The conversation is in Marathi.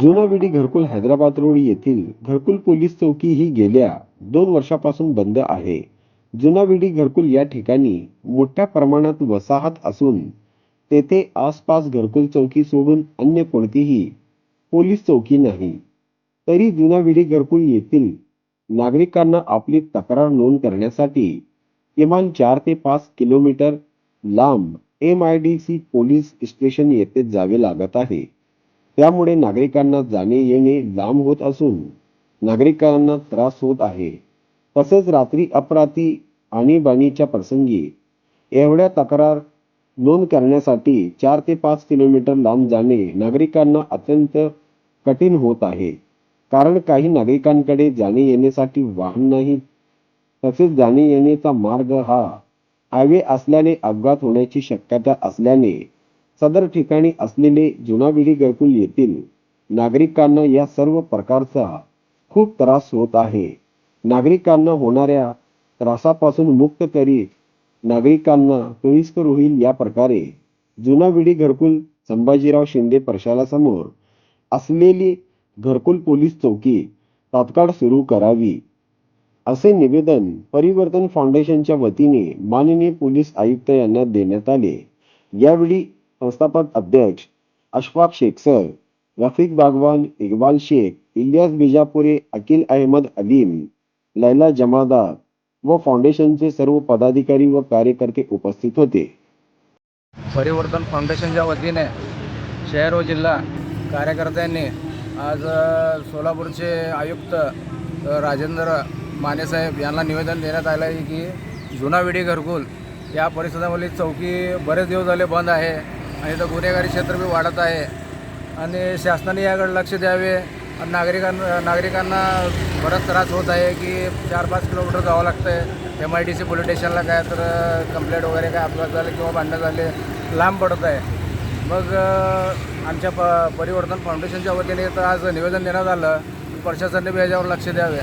जुनाविडी घरकुल हैदराबाद रोड येथील घरकुल पोलीस चौकी ही गेल्या दोन वर्षापासून बंद आहे. जुनाविडी घरकुल या ठिकाणी मोठ्या प्रमाणात वसाहत असून तेथे आसपास घरकुल चौकी सोडून अन्य कोणतीही पोलीस चौकी नाही. तरी जुनाविडी घरकुल येथील नागरिकांना आपली तक्रार नोंद करण्यासाठी किमान चार ते पाच किलोमीटर लांब M I D C police station येथे जावे लागत आहे. त्यामुळे नागरिकांना जाणे येणे लांब होत असून नागरिकांना त्रास होत आहे. तसेच रात्री अपराती आणीबाणीच्या प्रसंगी एवढ्या तक्रार नोंद करण्यासाठी चार ते पाच किलोमीटर लांब जाणे नागरिकांना अत्यंत कठीण होत आहे. कारण काही नागरिकांकडे जाणे येण्यासाठी वाहन नाही. तसेच जाणे येण्याचा मार्ग हा हायवे असल्याने अपघात होण्याची शक्यता असल्याने सदर ठिकाणी असलेले जुनाविडी घरकुल येथील नागरिकांना या सर्व प्रकारचा खूप त्रास होत आहे. नागरिकांना होणाऱ्या त्रासापासून मुक्त करीत नागरिकांना सोयीस्कर होईल या प्रकारे जुनाविडी घरकुल संभाजीराव शिंदे प्रशालासमोर असलेली घरकुल पोलीस चौकी तात्काळ सुरू करावी असे निवेदन परिवर्तन फाउंडेशनच्या वतीने माननीय पोलीस आयुक्त यांना देण्यात आले. यावेळी संस्थापक अध्यक्ष अशफाक शेख सर रफिक बागवान इक्बाल शेख इलियास बिजापुरे अकिल अहमद अलीम लैला जमादार व फाउंडेशनचे सर्व पदाधिकारी व कार्यकर्ते उपस्थित होते. परिवर्तन फाउंडेशनच्या वतीने शहर व जिल्हा कार्यकर्त्यांनी आज सोलापूरचे आयुक्त राजेंद्र मानेसाहेब यांना निवेदन देण्यात आलं आहे की जुना विडी घरकुल या परिसरामधली चौकी बरेच दिवस झाले बंद आहे. आणि इथं गुन्हेगारी क्षेत्र बी वाढत आहे. आणि शासनाने याकडे लक्ष द्यावे. आणि नागरिकांना नागरिकांना बराच त्रास होत आहे की चार पाच किलोमीटर जावं लागतं आहे M I D C police स्टेशनला काय तर कंप्लेंट वगैरे काय अपघात झाले किंवा भांडणं झाले लांब पडत आहे. मग आमच्या प परिवर्तन फाउंडेशनच्या वतीने तर आज निवेदन देण्यात आलं. प्रशासनाने बी याच्यावर लक्ष द्यावे.